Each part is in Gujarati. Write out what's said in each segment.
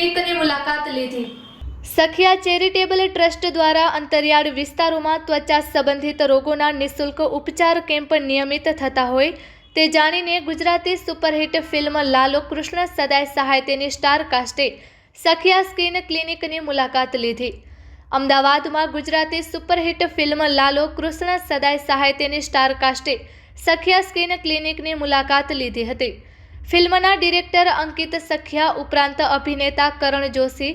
ક્લિનિકની મુલાકાત લીધી. સખિયા ચેરિટેબલ ટ્રસ્ટ દ્વારા અંતરિયાળ વિસ્તારોમાં ત્વચા સંબંધિત રોગોના નિઃશુલ્ક ઉપચાર કેમ્પ નિયમિત થતા હોય તે જાણીને ગુજરાતી સુપરહિટ ફિલ્મ લાલો કૃષ્ણ સદાય સાહિત્યની સ્ટાર કાસ્ટે સખિયા સ્કિન ક્લિનિકની મુલાકાત લીધી. અમદાવાદમાં ગુજરાતી સુપરહિટ ફિલ્મ લાલો કૃષ્ણ સદાય સાહિત્યની સ્ટાર કાસ્ટે સખિયા સ્કિન ક્લિનિકની મુલાકાત લીધી હતી. ફિલ્મના ડિરેક્ટર અંકિત સખિયા ઉપરાંત અભિનેતા કરણ જોશી,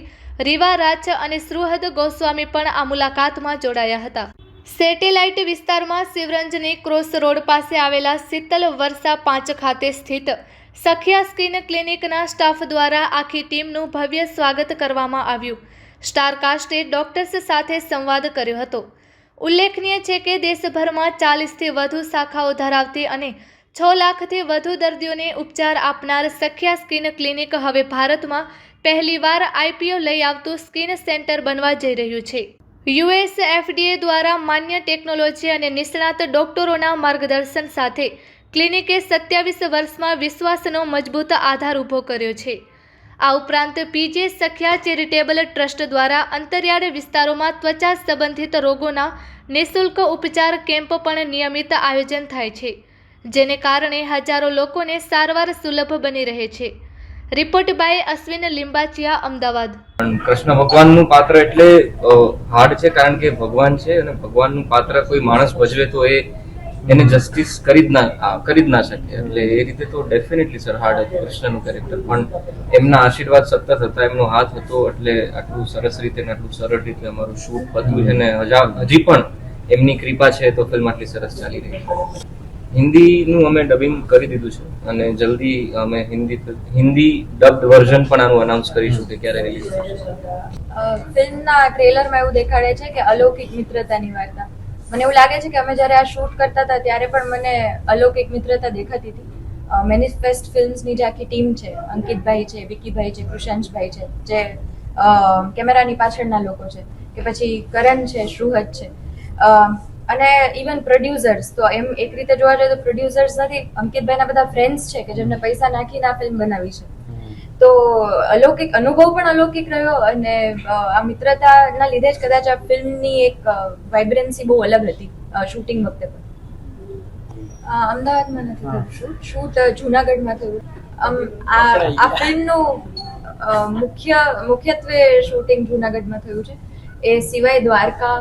રીવા રાચ અને સુહદ ગોસ્વામી પણ આ મુલાકાતમાં જોડાયા હતા. સેટેલાઇટ વિસ્તારમાં શિવરંજની ક્રોસ રોડ પાસે આવેલા શીતલ વર્ષા પાંચ ખાતે સ્થિત સખિયા સ્કિન ક્લિનિકના સ્ટાફ દ્વારા આખી ટીમનું ભવ્ય સ્વાગત કરવામાં આવ્યું. સ્ટારકાસ્ટે ડોક્ટર્સ સાથે સંવાદ કર્યો હતો. ઉલ્લેખનીય છે કે દેશભરમાં ચાલીસથી વધુ શાખાઓ ધરાવતી અને છ લાખથી વધુ દર્દીઓને ઉપચાર આપનાર સખ્યા સ્કિન ક્લિનિક હવે ભારતમાં પહેલીવાર આઈપીઓ લઈ આવતું સ્કિન સેન્ટર બનવા જઈ રહ્યું છે. યુએસ એફડીએ દ્વારા માન્ય ટેકનોલોજી અને નિષ્ણાત ડોક્ટરોના માર્ગદર્શન સાથે ક્લિનિકે સત્યાવીસ વર્ષમાં વિશ્વાસનો મજબૂત આધાર ઊભો કર્યો છે. આ ઉપરાંત પીજે સખ્યા ચેરિટેબલ ટ્રસ્ટ દ્વારા અંતરિયાળ વિસ્તારોમાં ત્વચા સંબંધિત રોગોના નિઃશુલ્ક ઉપચાર કેમ્પ પણ નિયમિત આયોજન થાય છે. જેને કારણે હજારો લોકોને સારવાર સુલભ બની રહે છે. Report by Ashwin Limbachiya, Ahmedabad. Krishna ભગવાનનું પાત્ર એટલે હાર્ડ છે કારણ કે ભગવાન છે અને ભગવાનનું પાત્ર કોઈ માણસ ભજવે તો એ એને જસ્ટિસ કરી જ ના કરી જ ના શકે. એટલે એ રીતે તો ડેફિનેટલી સર હાર્ડ હતું કૃષ્ણનું કેરેક્ટર પણ એમના આશીર્વાદ સતત હતા, એમનો હાથ હતો, એટલે આટલું સરસ રીતે અને આટલું સરળ રીતે અમારું શૂટ છે અને હજાર, હજી પણ એમની કૃપા છે તો ફિલ્મ આટલી સરસ ચાલી રહી છે. હિન્દીનું અમે ડબિંગ કરી દીધું છે અને જલ્દી અમે હિન્દી હિન્દી ડબ્ડ વર્ઝન પણ આનું અનાઉન્સ કરીશું કે ક્યારે રિલીઝ થશે. ફિલ્મના ટ્રેલરમાં એવું દેખાડે છે કે અલૌકિક મિત્રતાની વાર્તા. મને એવું લાગે છે કે અમે જ્યારે આ શૂટ કરતા હતા ત્યારે પણ મને અલૌકિક મિત્રતા દેખાતી હતી. મેનિફેસ્ટ ફિલ્મ્સની જે આખી ટીમ છે, અંકિતભાઈ છે વિકીભાઈ છે, કૃષાંશભાઈ છે, જે કેમેરાની પાછળના લોકો છે, કે પછી કરણ છે શ્રુહદ છે. અને ઇવન પ્રોડ્યુસર્સ તો એમ એક રીતે જોવા જઈએ તો પ્રોડ્યુસર્સ નથી અંકિતભાઈના બધા ફ્રેન્ડ્સ છે કે જેમને પૈસા નાખીને આ ફિલ્મ બનાવી છે. તો અલૌકિક અનુભવ પણ અલૌકિક રહ્યો અને આ મિત્રતાના લીધે જ કદાચ આ ફિલ્મની એક વાઇબ્રન્સી બહુ અલગ હતી શૂટિંગ વખતે પણ. અમદાવાદમાં નથી થયું શૂટ શૂટ જુનાગઢમાં થયું. આ ફિલ્મનું મુખ્ય મુખ્યત્વે શૂટિંગ જુનાગઢમાં થયું છે. એ સિવાય દ્વારકા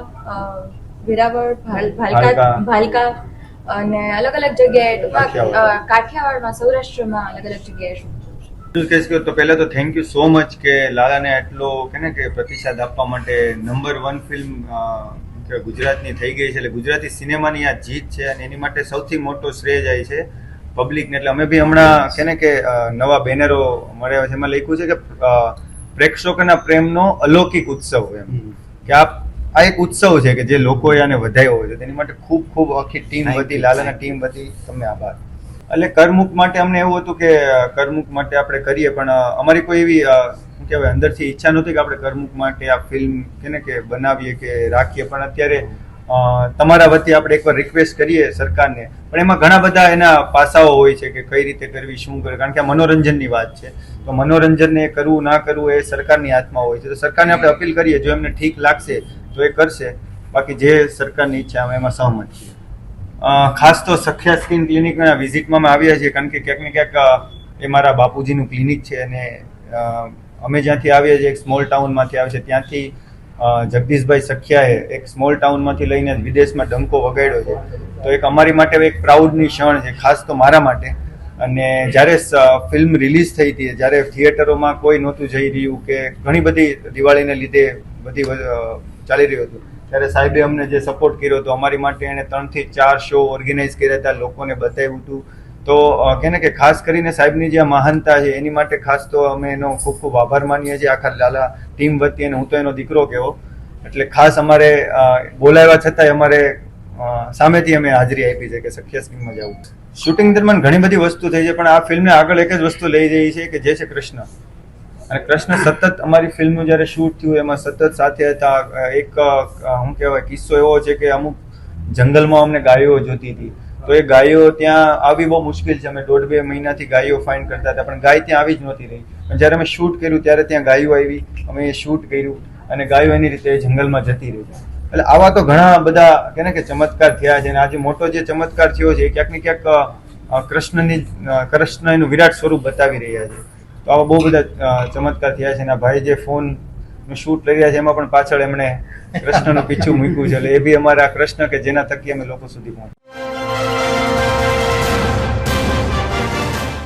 વેરાવળ ભાલકા. ભાલકા. ભાલકા અને અલગ અલગ જગ્યાએ ટૂંકમાં, કાઠિયાવાડમાં સૌરાષ્ટ્રમાં અલગ અલગ જગ્યાએ શૂટ તો પહેલા તો થેન્ક યુ સો મચ કે લાલાને આટલો કે ને કે પ્રતિસાદ આપવા માટે નંબર વન ફિલ્મ ગુજરાતની થઈ ગઈ છે. એટલે ગુજરાતી સિનેમાની આ જીત છે અને એની માટે સૌથી મોટો શ્રેય જાય છે પબ્લિકને એટલે અમે બી હમણાં કે ને કે નવા બેનરો મળ્યા છે. એમાં લખ્યું છે કે પ્રેક્ષકોના પ્રેમનો અલૌકિક ઉત્સવ એમ. કે આ આ એક ઉત્સવ છે કે જે લોકોએ આને વધાર્યો હોય છે. તેની માટે ખૂબ ખૂબ આખી ટીમ you. લાલાના ટીમ વતી તમને આભાર. એટલે કરમુક માટે અમને એવું હતું કે કરમુક માટે આપણે કરીએ પણ અમારી કોઈ એવી શું કહેવાય અંદરથી ઈચ્છા નહોતી કે આપણે કરમુક માટે આ ફિલ્મ કે ને કે બનાવીએ કે રાખીએ. પણ અત્યારે તમારા વતી આપણે એકવાર રિક્વેસ્ટ કરીએ સરકારને. પણ એમાં ઘણા બધા એના પાસાઓ હોય છે કે કઈ રીતે કરવી શું કરે કારણ કે આ મનોરંજનની વાત છે. તો મનોરંજનને કરવું ના કરવું એ સરકારની હાથમાં હોય છે. તો સરકારને આપણે અપીલ કરીએ જો એમને ઠીક લાગશે તો એ કરશે, બાકી જે સરકારની ઈચ્છા અમે એમાં સહમત છીએ. ખાસ તો સખ્યા સ્કિન ક્લિનિકના વિઝિટમાં અમે આવ્યા છીએ, કારણ કે ક્યાંક ને ક્યાંક એ મારા બાપુજીનું ક્લિનિક છે અને અમે જ્યાંથી આવીએ છીએ, એક સ્મોલ ટાઉનમાંથી આવે છે, ત્યાંથી જગદીશભાઈ સખિયાએ એક સ્મોલ ટાઉનમાંથી લઈને વિદેશમાં ડંકો વગાડ્યો છે. તો એક અમારી માટે એક પ્રાઉડની ક્ષણ છે, ખાસ તો મારા માટે. અને જ્યારે ફિલ્મ રિલીઝ થઈ હતી, જ્યારે થિયેટરોમાં કોઈ નહોતું જઈ રહ્યું કે ઘણી બધી દિવાળીને લીધે બધી ચાલી રહ્યું હતું. ત્યારે સાહેબે અમને જે સપોર્ટ કર્યો હતો, અમારી માટે એણે ત્રણથી ચાર શો ઓર્ગેનાઇઝ કર્યા હતા, લોકોને બતાવ્યું હતું. તો કેને કે ખાસ કરીને સાહેબની જે મહાનતા છે, એની માટે ખાસ તો અમે એનો ખૂબ ખૂબ આભાર માનીએ છીએ. આખા લાલા ટીમ વતી અને હું તો એનો દીકરો કહેવો એટલે ખાસ અમારે બોલાવ્યા છતાંય અમારે સામેથી અમે હાજરી આપી છે કે સખ્ય સ્કીમમાં જવું શૂટિંગ દરમિયાન ઘણી બધી વસ્તુ થઈ છે, પણ આ ફિલ્મને આગળ એક જ વસ્તુ લઈ જઈ છે કે જે છે કૃષ્ણ. અને કૃષ્ણ સતત અમારી ફિલ્મનું જ્યારે શૂટ થયું, એમાં સતત સાથે હતા. એક શું કહેવાય, કિસ્સો એવો છે કે અમુક જંગલમાં અમને ગાયો જોતી હતી. તો એ ગાયો ત્યાં આવી બહુ મુશ્કેલ છે. અમે દોઢ બે મહિનાથી ગાયો ફાઇન કરતા હતા, પણ ગાય ત્યાં આવી જ નહોતી રહી. પણ જ્યારે અમે શૂટ કર્યું, ત્યારે ત્યાં ગાયો આવી. અમે એ શૂટ કર્યું અને ગાયો એની રીતે જંગલમાં જતી રહી. એટલે આવા તો ઘણા બધા કે ને કે ચમત્કાર થયા છે. અને આજે મોટો જે ચમત્કાર થયો છે, એ ક્યાંક ને ક્યાંક કૃષ્ણની કૃષ્ણ એનું વિરાટ સ્વરૂપ બતાવી રહ્યા છે. તો આવા બહુ બધા ચમત્કાર થયા છે. અને ભાઈ જે ફોન શૂટ લઈ રહ્યા છે, એમાં પણ પાછળ એમણે કૃષ્ણનું પીછું મૂક્યું છે. એટલે એ બી અમારા કૃષ્ણ કે જેના થકી અમે લોકો સુધી પહોંચ્યા.